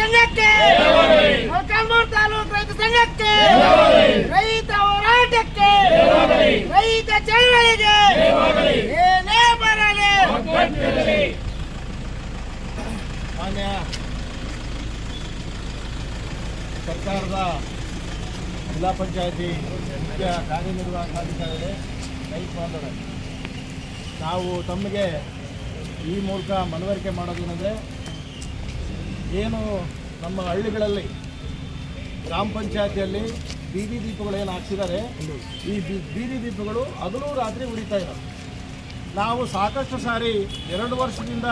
ಸಂಘಕ್ಕೆ ಮೊಳಕಾಲ್ಮೂರು ತಾಲೂಕು ರೈತ ಸಂಘಕ್ಕೆ, ರೈತ ಹೋರಾಟಕ್ಕೆ, ರೈತ ಚಳವಳಿಗೆ, ಏನೇ ಬರಲಿ. ಮಾನ್ಯ ಸರ್ಕಾರದ ಜಿಲ್ಲಾ ಪಂಚಾಯತಿ ಮುಖ್ಯ ಕಾರ್ಯನಿರ್ವಾಹಕ ಅಧಿಕಾರಿ ರೈತ ಬಾಂಧವರೇ, ನಾವು ತಮಗೆ ಈ ಮೂಲಕ ಮನವರಿಕೆ ಮಾಡೋದೇನೆಂದರೆ ಏನು ನಮ್ಮ ಹಳ್ಳಿಗಳಲ್ಲಿ ಗ್ರಾಮ ಪಂಚಾಯತಿಯಲ್ಲಿ ಬೀದಿ ದೀಪಗಳು ಏನು ಹಾಕ್ಸಿದ್ದಾರೆ, ಈ ಬೀದಿ ದೀಪಗಳು ಅದನ್ನು ರಾತ್ರಿ ಉರಿತಾ ಇದ್ದಾವೆ ನಾವು ಸಾಕಷ್ಟು ಸಾರಿ ಎರಡು ವರ್ಷದಿಂದ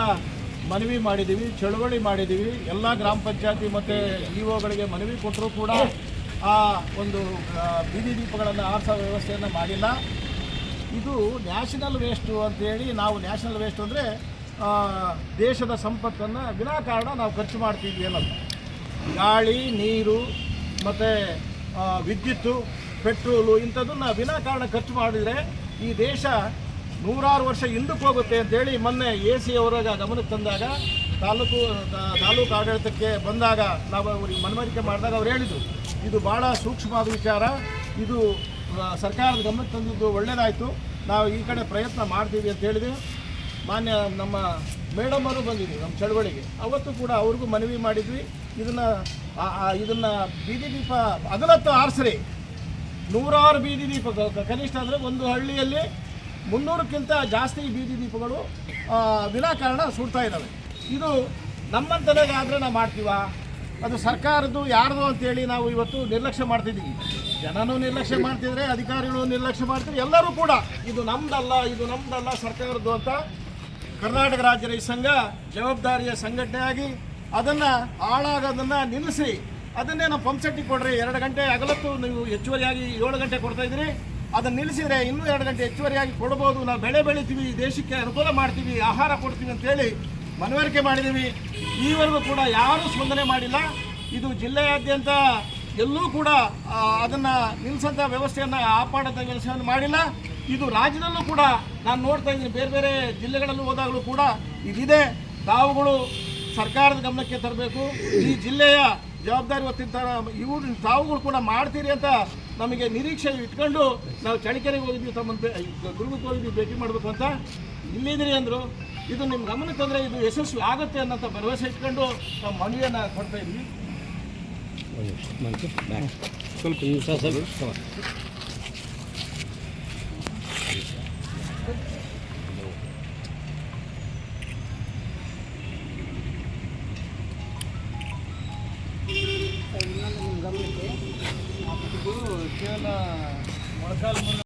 ಮನವಿ ಮಾಡಿದ್ದೀವಿ ಚಳುವಳಿ ಮಾಡಿದ್ದೀವಿ ಎಲ್ಲ ಗ್ರಾಮ ಪಂಚಾಯತಿ ಮತ್ತು ಇ ಒಗಳಿಗೆ ಮನವಿ ಕೊಟ್ಟರೂ ಕೂಡ ಆ ಒಂದು ಬೀದಿ ದೀಪಗಳನ್ನು ಆರಿಸೋ ವ್ಯವಸ್ಥೆಯನ್ನು ಮಾಡಿಲ್ಲ. ಇದು ನ್ಯಾಷನಲ್ ವೇಸ್ಟು ಅಂತೇಳಿ ನಾವು ನ್ಯಾಷನಲ್ ವೇಸ್ಟ್ ಅಂದರೆ ದೇಶದ ಸಂಪತ್ತನ್ನು ವಿನಾಕಾರಣ ನಾವು ಖರ್ಚು ಮಾಡ್ತೀವಿ ಏನಲ್ಲ ಗಾಳಿ, ನೀರು, ಮತ್ತು ವಿದ್ಯುತ್ತು, ಪೆಟ್ರೋಲು ಇಂಥದ್ದನ್ನು ವಿನಾಕಾರಣ ಖರ್ಚು ಮಾಡಿದರೆ ಈ ದೇಶ ನೂರಾರು ವರ್ಷ ಹಿಂದಕ್ಕೆ ಹೋಗುತ್ತೆ ಅಂತೇಳಿ ಮೊನ್ನೆ ಎ ಸಿ ಅವರಾಗ ಗಮನಕ್ಕೆ ತಂದಾಗ ತಾಲೂಕು ತಾಲೂಕು ಆಡಳಿತಕ್ಕೆ ಬಂದಾಗ ನಾವು ಅವ್ರಿಗೆ ಮನವರಿಕೆ ಮಾಡಿದಾಗ ಅವ್ರು ಹೇಳಿದರು, ಇದು ಭಾಳ ಸೂಕ್ಷ್ಮವಾದ ವಿಚಾರ, ಇದು ಸರ್ಕಾರದ ಗಮನಕ್ಕೆ ತಂದಿದ್ದು ಒಳ್ಳೆಯದಾಯಿತು ನಾವು ಈ ಕಡೆ ಪ್ರಯತ್ನ ಮಾಡ್ತೀವಿ ಅಂತ ಹೇಳಿದ್ವಿ ಮಾನ್ಯ ನಮ್ಮ ಮೇಡಮ್ ಅವರು ಬಂದಿದ್ವಿ ನಮ್ಮ ಚಳವಳಿಗೆ. ಅವತ್ತು ಕೂಡ ಅವ್ರಿಗೂ ಮನವಿ ಮಾಡಿದ್ವಿ. ಇದನ್ನು ಇದನ್ನು ಬೀದಿ ದೀಪ, ಅಗಲತ್ತು ಆರಿಸ್ರಿ. ನೂರಾರು ಬೀದಿ ದೀಪ ಕನಿಷ್ಠ ಅಂದರೆ ಒಂದು ಹಳ್ಳಿಯಲ್ಲಿ ಮುನ್ನೂರಕ್ಕಿಂತ ಜಾಸ್ತಿ ಬೀದಿ ದೀಪಗಳು ವಿನಾಕಾರಣ ಸುಡ್ತಾ ಇದ್ದಾವೆ ಇದು ನಮ್ಮಂತನಾದ್ರೆ ನಾವು ಮಾಡ್ತೀವಾ? ಅದು ಸರ್ಕಾರದ್ದು ಯಾರ್ದು ಅಂತೇಳಿ ನಾವು ಇವತ್ತು ನಿರ್ಲಕ್ಷ್ಯ ಮಾಡ್ತಿದ್ದೀವಿ. ಜನನೂ ನಿರ್ಲಕ್ಷ್ಯ ಮಾಡ್ತಿದ್ರೆ, ಅಧಿಕಾರಿಗಳು ನಿರ್ಲಕ್ಷ್ಯ ಮಾಡ್ತಿದ್ರೆ ಎಲ್ಲರೂ ಕೂಡ, ಇದು ನಮ್ದಲ್ಲ ಇದು ನಮ್ದಲ್ಲ ಸರ್ಕಾರದ್ದು ಅಂತ ಕರ್ನಾಟಕ ರಾಜ್ಯ ರೈತ ಸಂಘ ಜವಾಬ್ದಾರಿಯ ಸಂಘಟನೆಯಾಗಿ ಅದನ್ನು ಹಾಳಾಗೋದನ್ನು ನಿಲ್ಲಿಸಿ ಅದನ್ನೇ ನಾವು ಪಂಪ್ ಸೆಟ್ಟಿಗೆ ಕೊಡ್ರಿ ಎರಡು ಗಂಟೆ ಅಗಲತ್ತು ನೀವು ಹೆಚ್ಚುವರಿಯಾಗಿ ಏಳು ಗಂಟೆ ಕೊಡ್ತಾ ಇದ್ದೀರಿ ಅದನ್ನು ನಿಲ್ಲಿಸಿದರೆ ಇನ್ನೂ ಎರಡು ಗಂಟೆ ಹೆಚ್ಚುವರಿಯಾಗಿ ಕೊಡ್ಬೋದು ನಾವು ಬೆಳೆ ಬೆಳಿತೀವಿ ದೇಶಕ್ಕೆ ಅನುಕೂಲ ಮಾಡ್ತೀವಿ ಆಹಾರ ಕೊಡ್ತೀವಿ ಅಂತೇಳಿ ಮನವರಿಕೆ ಮಾಡಿದ್ದೀವಿ ಈವರೆಗೂ ಕೂಡ ಯಾರೂ ಸ್ಪಂದನೆ ಮಾಡಿಲ್ಲ ಇದು ಜಿಲ್ಲೆಯಾದ್ಯಂತ ಎಲ್ಲೂ ಕೂಡ ಅದನ್ನು ನಿಲ್ಲಿಸಂತ ವ್ಯವಸ್ಥೆಯನ್ನು ಆಪಾಡದ ಕೆಲಸವನ್ನು ಮಾಡಿಲ್ಲ ಇದು ರಾಜ್ಯದಲ್ಲೂ ಕೂಡ ನಾನು ನೋಡ್ತಾ ಇದ್ದೀನಿ, ಬೇರೆ ಬೇರೆ ಜಿಲ್ಲೆಗಳಲ್ಲೂ ಹೋದಾಗಲೂ ಕೂಡ ಇದಿದೆ. ತಾವುಗಳು ಸರ್ಕಾರದ ಗಮನಕ್ಕೆ ತರಬೇಕು. ಈ ಜಿಲ್ಲೆಯ ಜವಾಬ್ದಾರಿ ಹೊತ್ತಿದ್ದ ಇವರು ತಾವುಗಳು ಕೂಡ ಮಾಡ್ತೀರಿ ಅಂತ ನಮಗೆ ನಿರೀಕ್ಷೆ ಇಟ್ಕೊಂಡು ನಾವು ಚಳಿಕೆರೆಗೆ ಹೋಗಿದ್ವಿ ತಮ್ಮ ಗುರುಗುಕ್ಕೆ ಹೋಗಿದ್ವಿ ಭೇಟಿ ಮಾಡಬೇಕು ಅಂತ. ಇಲ್ಲಿದ್ದೀರಿ ಅಂದರು, ಇದು ನಿಮ್ಮ ಗಮನಕ್ಕೆ ತಂದರೆ ಇದು ಯಶಸ್ವಿ ಆಗುತ್ತೆ ಅನ್ನೋಂಥ ಭರವಸೆ ಇಟ್ಕೊಂಡು ನಾವು ಮನವಿಯನ್ನು ಕೊಡ್ತಾ ಇದ್ವಿ ಸ್ವಲ್ಪ ನಿಮಿಷ ಸ್ವಲ್ಪ ಕೇವಲ ಮೊಳಕಾಲ್ಮೂರು